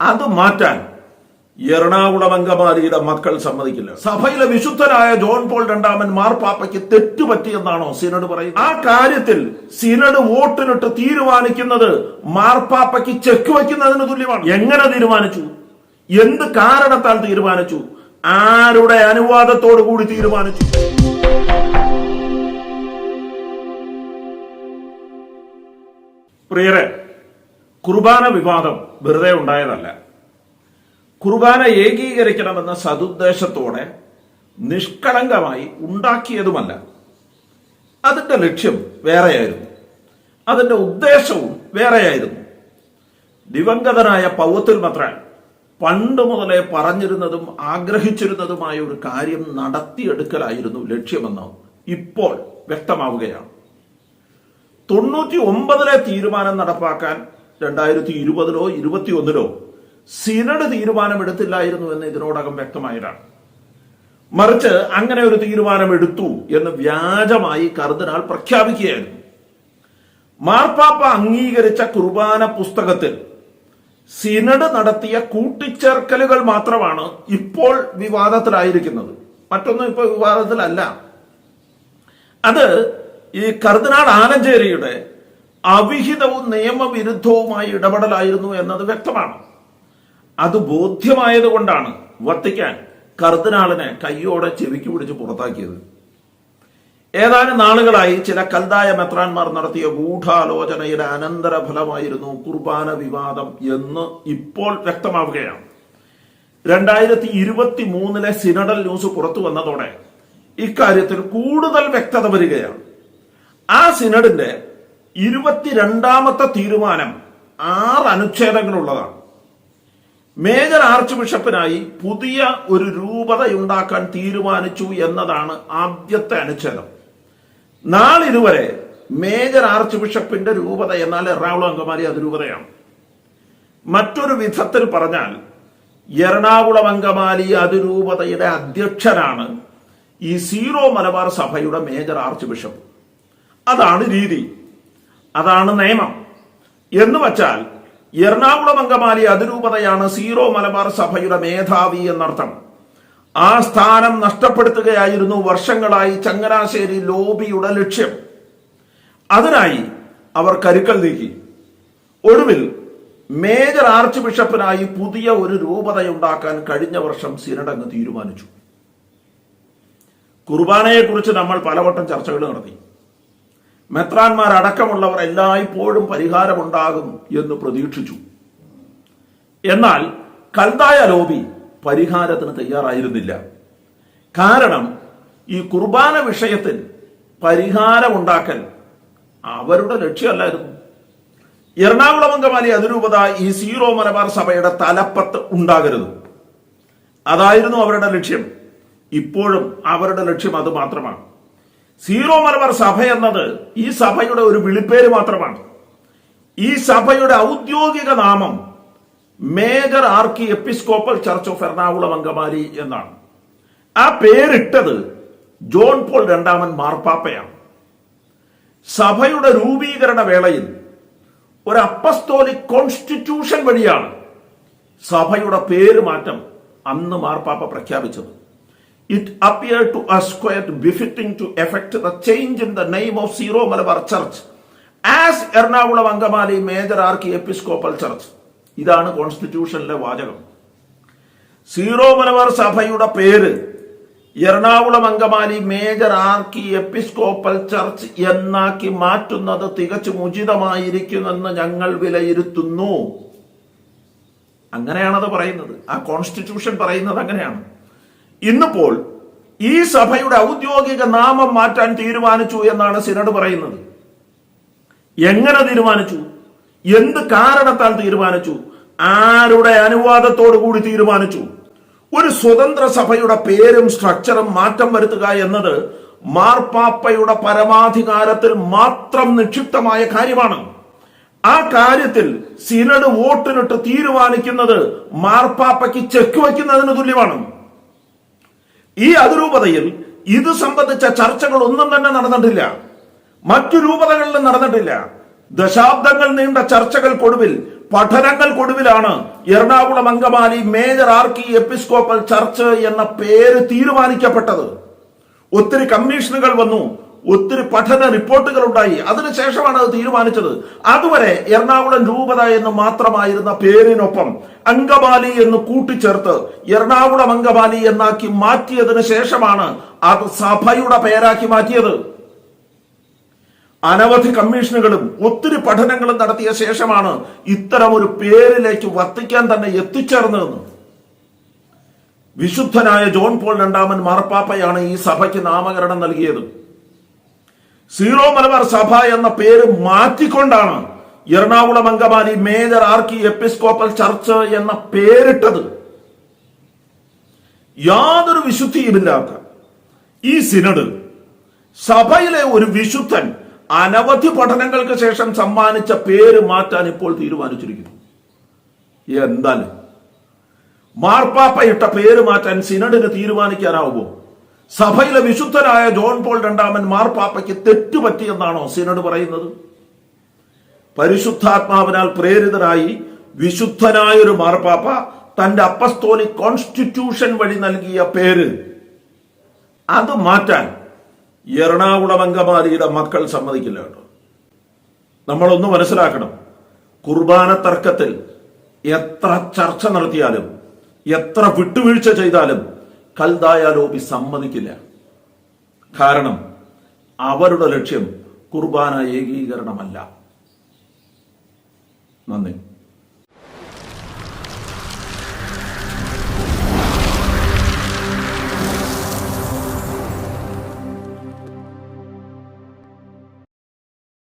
അത് മാറ്റാൻ എറണാകുളം അങ്കമാലിയുടെ മക്കൾ സമ്മതിക്കില്ല. സഭയിലെ വിശുദ്ധനായ ജോൺ പോൾ രണ്ടാമൻ മാർപ്പാപ്പയ്ക്ക് തെറ്റുപറ്റിയെന്നാണോ സിനഡ് പറയുന്നത്? ആ കാര്യത്തിൽ സിനഡ് വോട്ടിനിട്ട് തീരുമാനിക്കുന്നത് മാർപ്പാപ്പയ്ക്ക് ചെക്ക് വയ്ക്കുന്നതിന് തുല്യമാണ്. എങ്ങനെ തീരുമാനിച്ചു? എന്ത് കാരണത്താൽ തീരുമാനിച്ചു? ആരുടെ അനുവാദത്തോടു കൂടി തീരുമാനിച്ചു? പ്രിയരെ കുർബാന വിവാദം വെറുതെ ഉണ്ടായതല്ല. കുർബാന ഏകീകരിക്കണമെന്ന സതുദ്ദേശത്തോടെ നിഷ്കളങ്കമായി ഉണ്ടാക്കിയതുമല്ല. അതിന്റെ ലക്ഷ്യം വേറെയായിരുന്നു. അതിന്റെ ഉദ്ദേശവും വേറെയായിരുന്നു. ദിവംഗതനായ പൗത്തിൽ മാത്ര പണ്ട് മുതലേ പറഞ്ഞിരുന്നതും ആഗ്രഹിച്ചിരുന്നതുമായ ഒരു കാര്യം നടത്തിയെടുക്കലായിരുന്നു ലക്ഷ്യമെന്ന് ഇപ്പോൾ വ്യക്തമാവുകയാണ്. തൊണ്ണൂറ്റി ഒമ്പതിലെ തീരുമാനം നടപ്പാക്കാൻ രണ്ടായിരത്തി ഇരുപതിലോ ഇരുപത്തിയൊന്നിലോ സിനഡ് തീരുമാനമെടുത്തില്ലായിരുന്നു എന്ന് ഇതിനോടകം വ്യക്തമായതാണ്. മറിച്ച് അങ്ങനെ ഒരു തീരുമാനമെടുത്തു എന്ന് വ്യാജമായി കർദിനാൾ പ്രഖ്യാപിക്കുകയായിരുന്നു. മാർപ്പാപ്പ അംഗീകരിച്ച കുർബാന പുസ്തകത്തിൽ സിനഡ് നടത്തിയ കൂട്ടിച്ചേർക്കലുകൾ മാത്രമാണ് ഇപ്പോൾ വിവാദത്തിലായിരിക്കുന്നത്. മറ്റൊന്നും ഇപ്പോൾ വിവാദത്തിലല്ല. അത് ഈ കർദിനാൾ ആലഞ്ചേരിയുടെ അവിഹിതവും നിയമവിരുദ്ധവുമായ ഇടപെടലായിരുന്നു എന്നത് വ്യക്തമാണ്. അത് ബോധ്യമായതുകൊണ്ടാണ് വത്തിക്കാൻ കർദിനാളിനെ കയ്യോടെ ചെവിക്ക് പിടിച്ച് പുറത്താക്കിയത്. ഏതാനും നാളുകളായി ചില കൽതായ മെത്രാന്മാർ നടത്തിയ ഗൂഢാലോചനയുടെ അനന്തര ഫലമായിരുന്നു കുർബാന വിവാദം എന്ന് ഇപ്പോൾ വ്യക്തമാവുകയാണ്. രണ്ടായിരത്തി ഇരുപത്തി മൂന്നിലെ സിനഡൽ ന്യൂസ് പുറത്തു വന്നതോടെ ഇക്കാര്യത്തിൽ കൂടുതൽ വ്യക്തത വരികയാണ്. ആ സിനഡിന്റെ ഇരുപത്തിരണ്ടാമത്തെ തീരുമാനം ആറ് അനുച്ഛേദങ്ങളുള്ളതാണ്. മേജർ ആർച്ച് ബിഷപ്പിനായി പുതിയ ഒരു രൂപതയുണ്ടാക്കാൻ തീരുമാനിച്ചു എന്നതാണ് ആദ്യത്തെ അനുച്ഛേദം. നാളിതുവരെ മേജർ ആർച്ച് ബിഷപ്പിന്റെ രൂപത എന്നാൽ എറണാകുളം അങ്കമാലി അതിരൂപതയാണ് മറ്റൊരു വിധത്തിൽ പറഞ്ഞാൽ എറണാകുളം അങ്കമാലി അതിരൂപതയുടെ അധ്യക്ഷനാണ് ഈ സീറോ മലബാർ സഭയുടെ മേജർ ആർച്ച് ബിഷപ്പ്. അതാണ് രീതി. അതാണ് നിയമം. എന്ന് വച്ചാൽ എറണാകുളം അങ്കമാലി അതിരൂപതയാണ് സീറോ മലബാർ സഭയുടെ മേധാവി എന്നർത്ഥം. ആ സ്ഥാനം നഷ്ടപ്പെടുത്തുകയായിരുന്നു വർഷങ്ങളായി ചങ്ങനാശ്ശേരി ലോബിയുടെ ലക്ഷ്യം. അതിനായി അവർ കരുക്കൾ നീക്കി. ഒടുവിൽ മേജർ ആർച്ച് ബിഷപ്പിനായി പുതിയ ഒരു രൂപതയുണ്ടാക്കാൻ കഴിഞ്ഞ വർഷം സിനഡങ്ങ് തീരുമാനിച്ചു. കുർബാനയെക്കുറിച്ച് നമ്മൾ പലവട്ടം ചർച്ചകൾ നടത്തി. മെത്രാന്മാർ അടക്കമുള്ളവർ എല്ലായ്പ്പോഴും പരിഹാരമുണ്ടാകും എന്ന് പ്രതീക്ഷിച്ചു. എന്നാൽ കൽതായ ലോബി പരിഹാരത്തിന് തയ്യാറായിരുന്നില്ല. കാരണം ഈ കുർബാന വിഷയത്തിൽ പരിഹാരമുണ്ടാക്കൽ അവരുടെ ലക്ഷ്യമല്ലായിരുന്നു. എറണാകുളം അങ്കമാലി അതിരൂപത ഈ സീറോ മലബാർ സഭയുടെ തലപ്പത്ത് ഉണ്ടാകരുത്. അതായിരുന്നു അവരുടെ ലക്ഷ്യം. ഇപ്പോഴും അവരുടെ ലക്ഷ്യം അത് മാത്രമാണ്. സീറോ മലബാർ സഭ എന്നത് ഈ സഭയുടെ ഒരു വിളിപ്പേര് മാത്രമാണ്. ഈ സഭയുടെ ഔദ്യോഗിക നാമം major archiepiscopal church of Ernakulam Angamaly എന്നാണ്. ആ പേരിട്ടത് ജോൺ പോൾ രണ്ടാമൻ മാർപ്പാപ്പയാണ്. സഭയുടെ രൂപീകരണ വേളയിൽ ഒരു അപ്പസ്തോലിക് കോൺസ്റ്റിറ്റ്യൂഷൻ വഴിയാണ് സഭയുടെ പേര് മാറ്റം അന്ന് മാർപ്പാപ്പ പ്രഖ്യാപിച്ചത്. Appear to us quite befitting to effect the change in the name of Syro Malabar church as Ernakulam Angamaly major archiepiscopal church ഇതാണ് കോൺസ്റ്റിറ്റ്യൂഷനിലെ വാചകം. സീറോ മലബാർ സഭയുടെ പേര് Ernakulam Angamaly major archiepiscopal church എന്നാക്കി മാറ്റുന്നത് തികച്ചും ഉചിതമായിരിക്കുമെന്ന് ഞങ്ങൾ വിലയിരുത്തുന്നു. അങ്ങനെയാണത് പറയുന്നത്. ആ കോൺസ്റ്റിറ്റ്യൂഷൻ പറയുന്നത് അങ്ങനെയാണ്. ഇന്നിപ്പോൾ ഈ സഭയുടെ ഔദ്യോഗിക നാമം മാറ്റാൻ തീരുമാനിച്ചു എന്നാണ് സിനഡ് പറയുന്നത്. എങ്ങനെ തീരുമാനിച്ചു? എന്ത് കാരണത്താൽ തീരുമാനിച്ചു? ആരുടെ അനുവാദത്തോടു കൂടി തീരുമാനിച്ചു? ഒരു സ്വതന്ത്ര സഭയുടെ പേരും സ്ട്രക്ചറും മാറ്റം വരുത്തുക എന്നത് മാർപ്പാപ്പയുടെ പരമാധികാരത്തിൽ മാത്രം നിക്ഷിപ്തമായ കാര്യമാണ്. ആ കാര്യത്തിൽ സിനഡ് വോട്ടിനിട്ട് തീരുമാനിക്കുന്നത് മാർപ്പാപ്പയ്ക്ക് ചെക്ക് വയ്ക്കുന്നതിന് തുല്യമാണ്. ഈ അതിരൂപതയിൽ ഇത് സംബന്ധിച്ച ചർച്ചകൾ ഒന്നും തന്നെ നടന്നിട്ടില്ല. മറ്റു രൂപതകളിലും നടന്നിട്ടില്ല. ദശാബ്ദങ്ങൾ നീണ്ട ചർച്ചകൾക്കൊടുവിൽ പഠനങ്ങൾക്കൊടുവിലാണ് Ernakulam Angamaly major archiepiscopal church എന്ന പേര് തീരുമാനിക്കപ്പെട്ടത്. ഒത്തിരി കമ്മീഷനുകൾ വന്നു ഒത്തിരി പഠന റിപ്പോർട്ടുകൾ ഉണ്ടായി അതിനുശേഷമാണ് അത് തീരുമാനിച്ചത്. അതുവരെ എറണാകുളം രൂപത എന്ന് മാത്രമായിരുന്ന പേരിനൊപ്പം അങ്കമാലി എന്ന് കൂട്ടിച്ചേർത്ത് എറണാകുളം അങ്കമാലി എന്നാക്കി മാറ്റിയതിന് ശേഷമാണ് അത് സഭയുടെ പേരാക്കി മാറ്റിയത്. അനവധി കമ്മീഷനുകളും ഒത്തിരി പഠനങ്ങളും നടത്തിയ ശേഷമാണ് ഇത്തരം ഒരു പേരിലേക്ക് വർത്തിക്കാൻ തന്നെ എത്തിച്ചേർന്നതെന്ന് വിശുദ്ധനായ ജോൺ പോൾ രണ്ടാമൻ മാർപ്പാപ്പയാണ് ഈ സഭയ്ക്ക് നാമകരണം നൽകിയത്. സീറോ മലബാർ സഭ എന്ന പേര് മാറ്റിക്കൊണ്ടാണ് Ernakulam Angamaly major archiepiscopal church എന്ന പേരിട്ടത്. യാതൊരു വിശുദ്ധിയുമില്ലാത്ത ഈ സിനഡ് സഭയിലെ ഒരു വിശുദ്ധൻ അനവധി പഠനങ്ങൾക്ക് ശേഷം സമ്മാനിച്ച പേര് മാറ്റാൻ ഇപ്പോൾ തീരുമാനിച്ചിരിക്കുന്നു. എന്തായാലും മാർപ്പാപ്പ ഇട്ട പേര് മാറ്റാൻ സിനഡിന് തീരുമാനിക്കാനാവുമോ? സഭയിലെ വിശുദ്ധനായ ജോൺ പോൾ രണ്ടാമൻ മാർപ്പാപ്പയ്ക്ക് തെറ്റുപറ്റിയെന്നാണോ സീനോട് പറയുന്നത്? പരിശുദ്ധാത്മാവിനാൽ പ്രേരിതരായി വിശുദ്ധനായ ഒരു മാർപ്പാപ്പ തന്റെ അപ്പസ്തോലി കോൺസ്റ്റിറ്റ്യൂഷൻ വഴി നൽകിയ പേര്. അത് മാറ്റാൻ എറണാകുളം അങ്കമാലിയുടെ മക്കൾ സമ്മതിക്കില്ല കേട്ടോ. നമ്മളൊന്ന് മനസ്സിലാക്കണം. കുർബാന തർക്കത്തിൽ എത്ര ചർച്ച നടത്തിയാലും എത്ര വിട്ടുവീഴ്ച ചെയ്താലും കൽദായ ലോബി സമ്മതിക്കില്ല. കാരണം അവരുടെ ലക്ഷ്യം കുർബാന ഏകീകരണമല്ല. നന്ദി.